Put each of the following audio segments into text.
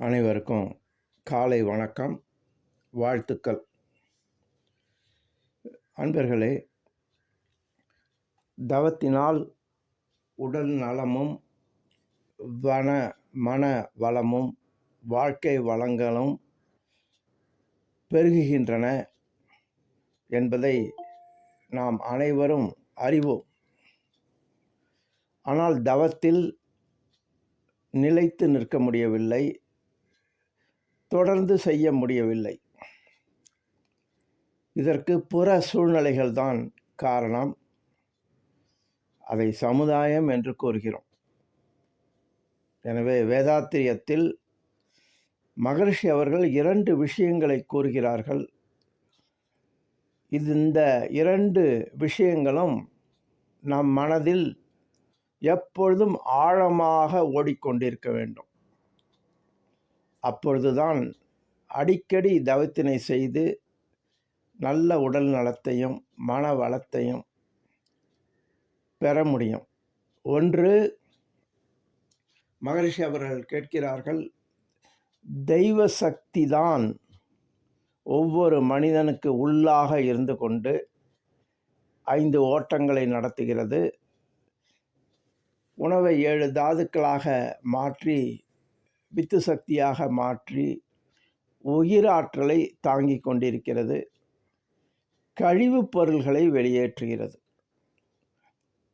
அனைவருக்கும் காலை வணக்கம் வாழ்த்துக்கள். அன்பர்களே தவத்தினால் உடல் நலமும் வன மன வளமும் வாழ்க்கை வளங்களும் பெருகுகின்றன என்பதை நாம் அனைவரும் அறிவோம். ஆனால் தவத்தில் நிலைத்து நிற்க முடியவில்லை. தொடர்ந்து செய்ய முடியவில்லை. இதற்கு புற சூழ்நிலைகள் தான் காரணம். அதை சமுதாயம் என்று கூறுகிறோம். எனவே வேதாத்திரியத்தில் மகர்ஷி அவர்கள் இரண்டு விஷயங்களை கூறுகிறார்கள். இது இந்த இரண்டு விஷயங்களும் நம் மனதில் எப்பொழுதும் ஆழமாக ஓடிக்கொண்டிருக்க வேண்டும். அப்பொழுதுதான் அடிக்கடி தவத்தினை செய்து நல்ல உடல் நலத்தையும் மன வளத்தையும் பெற முடியும். ஒன்று மகரிஷி அவர்கள் கேட்கிறார்கள் தெய்வ சக்தி தான் ஒவ்வொரு மனிதனுக்கு உள்ளாக இருந்து கொண்டு ஐந்து ஓட்டங்களை நடத்துகிறது. உணவை ஏழு தாதுக்களாக மாற்றி வித்து சக்தியாக மாற்றி உயிராற்றலை தாங்கிக் கொண்டிருக்கிறது. கழிவுப் பொருள்களை வெளியேற்றுகிறது.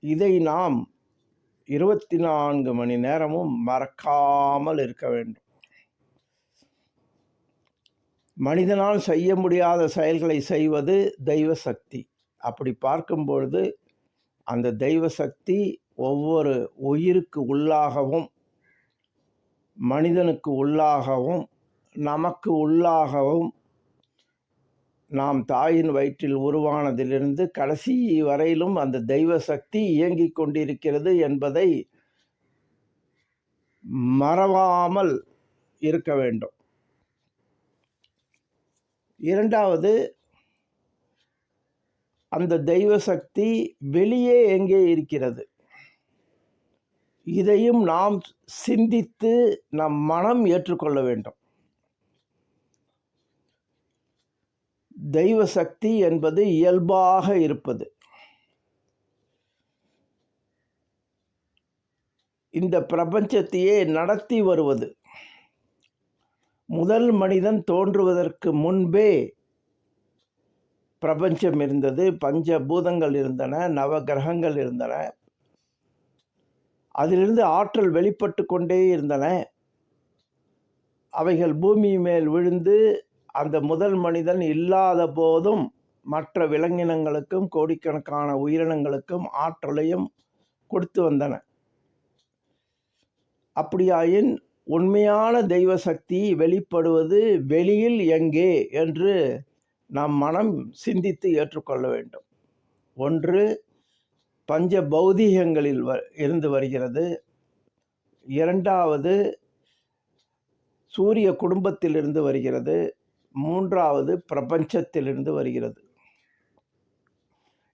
இதை நாம் இருபத்தி நான்கு மணி நேரமும் மறக்காமல் இருக்க வேண்டும். மனிதனால் செய்ய முடியாத செயல்களை செய்வது தெய்வ சக்தி அப்படி பார்க்கும்பொழுது அந்த தெய்வ சக்தி ஒவ்வொரு உயிருக்கு உள்ளாகவும் மனிதனுக்கு உள்ளாகவும் நமக்கு உள்ளாகவும் நாம் தாயின் வயிற்றில் உருவானதிலிருந்து கடைசி வரையிலும் அந்த தெய்வ சக்தி இயங்கிக் கொண்டிருக்கிறது என்பதை மறவாமல் இருக்க வேண்டும். இரண்டாவது அந்த தெய்வ சக்தி வெளியே எங்கே இருக்கிறது? இதையும் நாம் சிந்தித்து நம் மனம் ஏற்றுக்கொள்ள வேண்டும். தெய்வ சக்தி என்பது இயல்பாக இருப்பது. இந்த பிரபஞ்சத்தையே நடத்தி வருவது. முதல் மனிதன் தோன்றுவதற்கு முன்பே பிரபஞ்சம் இருந்தது பஞ்ச பூதங்கள் இருந்தன நவகிரகங்கள் இருந்தன அதிலிருந்து ஆற்றல் வெளிப்பட்டு கொண்டே இருந்தன. அவைகள் பூமி மேல் விழுந்து அந்த முதல் மனிதன் இல்லாத போதும் மற்ற விலங்கினங்களுக்கும் கோடிக்கணக்கான உயிரினங்களுக்கும் ஆற்றலையும் கொடுத்து வந்தன. அப்படியாயின் உண்மையான தெய்வ சக்தி வெளிப்படுவது வெளியில் எங்கே என்று நம் மனம் சிந்தித்து ஏற்றுக்கொள்ள வேண்டும். ஒன்று பஞ்ச பௌதீகங்களில் வ இருந்து வருகிறது. இரண்டாவது சூரிய குடும்பத்திலிருந்து வருகிறது. மூன்றாவது பிரபஞ்சத்திலிருந்து வருகிறது.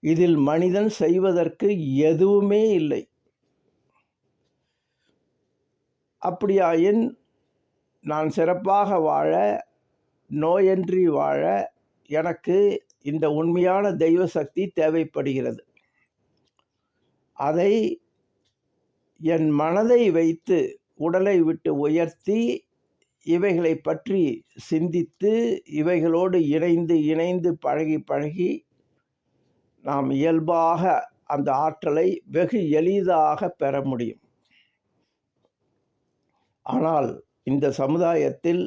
இதில் மனிதன் செய்வதற்கு எதுவுமே இல்லை. அப்படியாயின் நான் சிறப்பாக வாழ நோயன்றி வாழ எனக்கு இந்த உண்மையான தெய்வ சக்தி தேவைப்படுகிறது. அதை என் மனதை வைத்து உடலை விட்டு உயர்த்தி இவைகளை பற்றி சிந்தித்து இவைகளோடு இணைந்து இணைந்து பழகி பழகி நாம் இயல்பாக அந்த ஆற்றலை வெகு எளிதாக பெற முடியும். ஆனால் இந்த சமுதாயத்தில்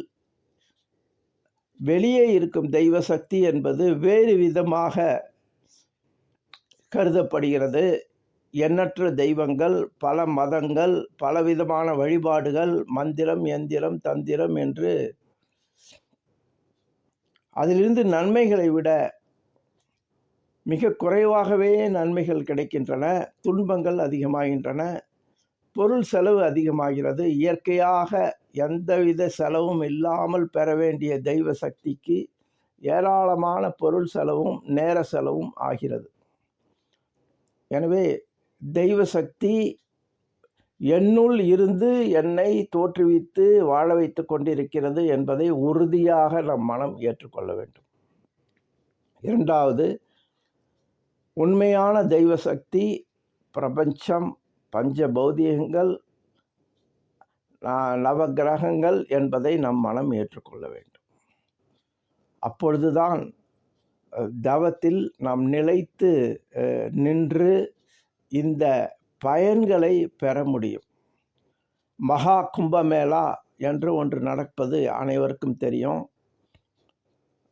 வெளியே இருக்கும் தெய்வ சக்தி என்பது வேறு விதமாக கருதப்படுகிறது. எண்ணற்ற தெய்வங்கள் பல மதங்கள் பலவிதமான வழிபாடுகள் மந்திரம் எந்திரம் தந்திரம் என்று அதிலிருந்து நன்மைகளை விட மிக குறைவாகவே நன்மைகள் கிடைக்கின்றன துன்பங்கள் அதிகமாகின்றன பொருள் செலவு அதிகமாகிறது இயற்கையாக எந்தவித செலவும் இல்லாமல் பெற வேண்டிய தெய்வ சக்திக்கு ஏராளமான பொருள் செலவும் நேர செலவும் ஆகிறது. எனவே தெய்வ சக்தி என்னுள் இருந்து என்னை தோற்றுவித்து வாழ வைத்து கொண்டிருக்கிறது என்பதை உறுதியாக நம் மனம் ஏற்றுக்கொள்ள வேண்டும். இரண்டாவது உண்மையான தெய்வ சக்தி பிரபஞ்சம் பஞ்ச பௌதிகங்கள் நவகிரகங்கள் என்பதை நம் மனம் ஏற்றுக்கொள்ள வேண்டும். அப்பொழுதுதான் தவத்தில் நாம் நிலைத்து நின்று இந்த பயன்களை பெற முடியும். மகா கும்பமேளா என்று ஒன்று நடப்பது அனைவருக்கும் தெரியும்.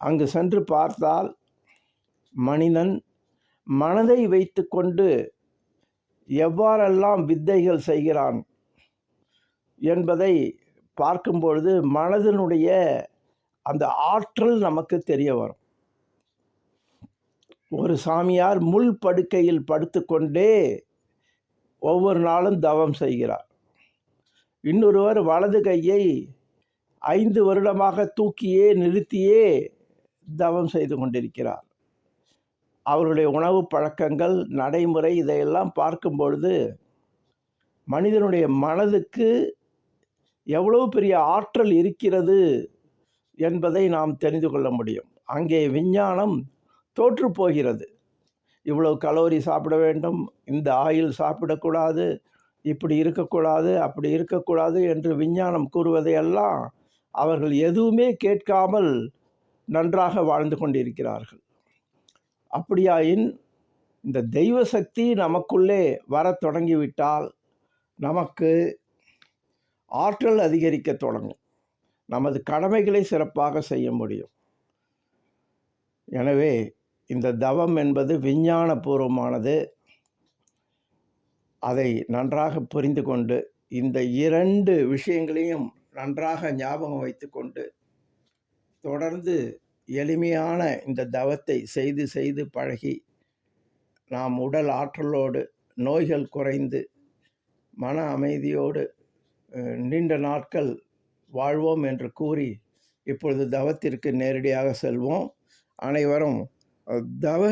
அங்கு சென்று பார்த்தால் மனிதன் மனதை வைத்துக்கொண்டு எவ்வாறெல்லாம் வித்தைகள் செய்கிறான் என்பதை பார்க்கும் பொழுது மனதினுடைய அந்த ஆற்றல் நமக்கு தெரிய வரும். ஒரு சாமியார் முள் படுக்கையில் படுத்துக்கொண்டே ஒவ்வொரு நாளும் தவம் செய்கிறார். இன்னொருவர் வலது கையை ஐந்து வருடமாக தூக்கியே நிறுத்தியே தவம் செய்து கொண்டிருக்கிறார். அவருடைய உணவு பழக்கங்கள் நடைமுறை இதையெல்லாம் பார்க்கும் பொழுது மனிதனுடைய மனதுக்கு எவ்வளவு பெரிய ஆற்றல் இருக்கிறது என்பதை நாம் தெரிந்து கொள்ள முடியும். அங்கே விஞ்ஞானம் தோற்று போகிறது இவ்வளோ கலோரி சாப்பிட வேண்டும் இந்த ஆயில் சாப்பிடக்கூடாது இப்படி இருக்கக்கூடாது அப்படி இருக்கக்கூடாது என்று விஞ்ஞானம் கூறுவதையெல்லாம் அவர்கள் எதுவுமே கேட்காமல் நன்றாக வாழ்ந்து கொண்டிருக்கிறார்கள். அப்படியாயின் இந்த தெய்வ சக்தி நமக்குள்ளே வரத் தொடங்கிவிட்டால் நமக்கு ஆற்றல் அதிகரிக்க தொடங்கும். நமது கடமைகளை சிறப்பாக செய்ய முடியும். எனவே இந்த தவம் என்பது விஞ்ஞானபூர்வமானது. அதை நன்றாக புரிந்து கொண்டு இந்த இரண்டு விஷயங்களையும் நன்றாக ஞாபகம் வைத்துக்கொண்டு தொடர்ந்து எளிமையான இந்த தவத்தை செய்து செய்து பழகி நாம் உடல் ஆற்றலோடு நோய்கள் குறைந்து மன அமைதியோடு நீண்ட நாட்கள் வாழ்வோம் என்று கூறி இப்பொழுது தவத்திற்கு நேரடியாக செல்வோம். அனைவரும் dava